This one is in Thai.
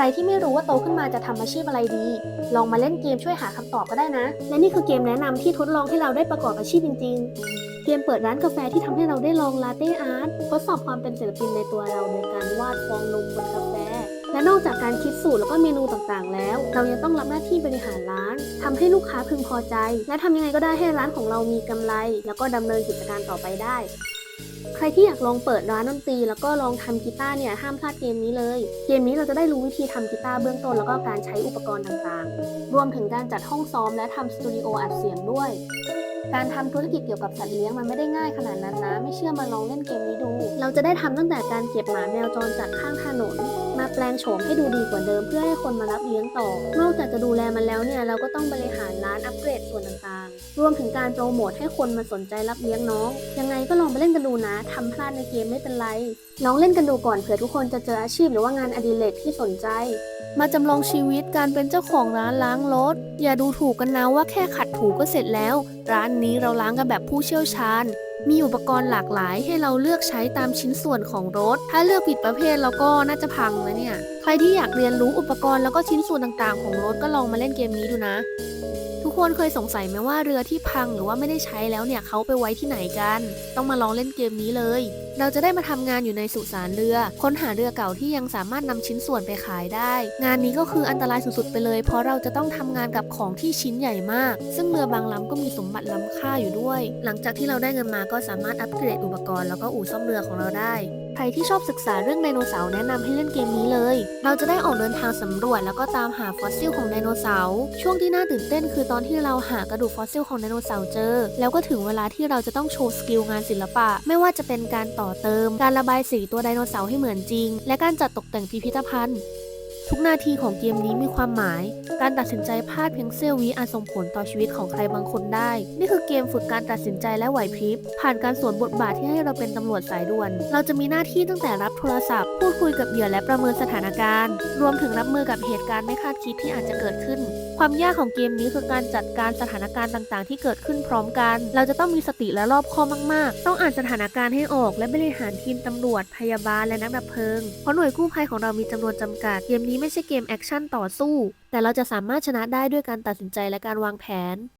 ใครที่ไม่รู้ว่าโตขึ้นมาจะทำอาชีพอะไรดี ลองมาเล่นเกมช่วยหาคำตอบก็ได้นะ และนี่คือเกมแนะนำที่ทดลองให้เราได้ประกอบอาชีพจริง ๆ เกมเปิดร้านกาแฟที่ทำให้เราได้ลองลาเต้อาร์ตทดสอบความเป็นศิลปินในตัวเราโดยการวาดฟองนมบนกาแฟ และนอกจากการคิดสูตรแล้วก็เมนูต่างๆ แล้ว เรายังต้องรับหน้าที่บริหารร้านทำให้ลูกค้าพึงพอใจ และทำยังไงก็ได้ให้ร้านของเรามีกำไร แล้วก็ดำเนินกิจการต่อไปได้ ใครที่อยากลองเปิดร้านดนตรีแล้วก็ลองทำกีตาร์เนี่ยห้ามพลาดเกมนี้เลย เกมนี้เราจะได้รู้วิธีทำกีตาร์เบื้องต้นแล้วก็การใช้อุปกรณ์ต่างๆ รวมถึงการจัดห้องซ้อมและทำสตูดิโออัดเสียงด้วย การทำธุรกิจเกี่ยวกับสัตว์เลี้ยงมันไม่ได้ง่ายขนาดนั้นนะ ไม่เชื่อมาลองเล่นเกมนี้ดู เราจะได้ทำตั้งแต่การเก็บหมาแมวจรจัดข้างถนน ปลงโฉมให้ดูดีกว่าเดิมเพื่อให้คนมารับเลี้ยงต่อ นอกจากจะดูแลมันแล้วเนี่ยเราก็ต้องบริหารร้านอัปเกรดส่วนต่างๆ รวมถึงการโปรโมทให้คนมาสนใจรับเลี้ยงน้อง ยังไงก็ลองไปเล่นกันดูนะทำพลาดในเกมไม่เป็นไร ลองเล่นกันดูก่อนเผื่อทุกคนจะเจออาชีพหรือว่างานอดิเรกที่สนใจ มาจำลองชีวิตการเป็นเจ้าของร้านล้างรถ อย่าดูถูกกันนะว่าแค่ขัดถูก็เสร็จแล้ว ร้านนี้เราล้างกันแบบผู้เชี่ยวชาญ มีอุปกรณ์หลากหลายให้เราเลือกใช้ตามชิ้นส่วนของรถ ถ้าเลือกผิดประเภทแล้วก็น่าจะพังนะเนี่ย ใครที่อยากเรียนรู้อุปกรณ์แล้วก็ชิ้นส่วนต่างๆ ของรถก็ลองมาเล่นเกมนี้ดูนะ ทุกคนเคยสงสัยไหมว่าเรือที่พังหรือว่าไม่ได้ใช้แล้วเนี่ยเขาไปไว้ที่ไหนกัน ต้องมาลองเล่นเกมนี้เลย เราจะได้มาทำงานอยู่ในสุสานเรือ ค้นหาเรือเก่าที่ยังสามารถนำชิ้นส่วนไปขายได้ งานนี้ก็คืออันตรายสุดๆไปเลย เพราะเราจะต้องทำงานกับของที่ชิ้นใหญ่มาก ซึ่งเรือบางลำก็มีสมบัติล้ำค่าอยู่ด้วย หลังจากที่เราได้เงินมาก็สามารถอัปเกรดอุปกรณ์แล้วก็อู่ซ่อมเรือของเราได้ ใครที่ชอบศึกษาเรื่องไดโนเสาร์แนะนำให้เล่นเกมนี้เลย เราจะได้ออกเดินทางสำรวจแล้วก็ตามหาฟอสซิลของไดโนเสาร์ ช่วงที่น่าตื่นเต้นคือตอนที่เราหากระดูกฟอสซิลของไดโนเสาร์เจอ แล้วก็ถึงเวลาที่เราจะต้องโชว์สกิลงานศิลปะ ไม่ว่าจะเป็นการต่อเติม การระบายสีตัวไดโนเสาร์ให้เหมือนจริง และการจัดตกแต่งพิพิธภัณฑ์ ทุกนาทีของเกมนี้มีความหมาย การตัดสินใจพลาดเพียงเสี้ยววิอาจส่งผลต่อชีวิตของใครบางคนได้ นี่คือเกมฝึกการตัดสินใจและไหวพริบ ผ่านการสวมบทบาทที่ให้เราเป็นตำรวจสายด่วน เราจะมีหน้าที่ตั้งแต่รับโทรศัพท์ พูดคุยกับเหยื่อและประเมินสถานการณ์ รวมถึงรับมือกับเหตุการณ์ไม่คาดคิดที่อาจจะเกิดขึ้น ความยากของเกมนี้คือการจัดการสถานการณ์ต่าง ๆ ที่เกิดขึ้นพร้อมกัน เราจะต้องมีสติและรอบคอบมาก ๆ ต้องอ่านสถานการณ์ให้ออก และบริหารทีมตำรวจ พยาบาล และนักดับเพลิง เพราะหน่วยกู้ภัยของเรามีจำนวนจำกัด เกมนี้ไม่ใช่เกมแอคชั่นต่อสู้ แต่เราจะสามารถชนะได้ด้วยการตัดสินใจและการวางแผน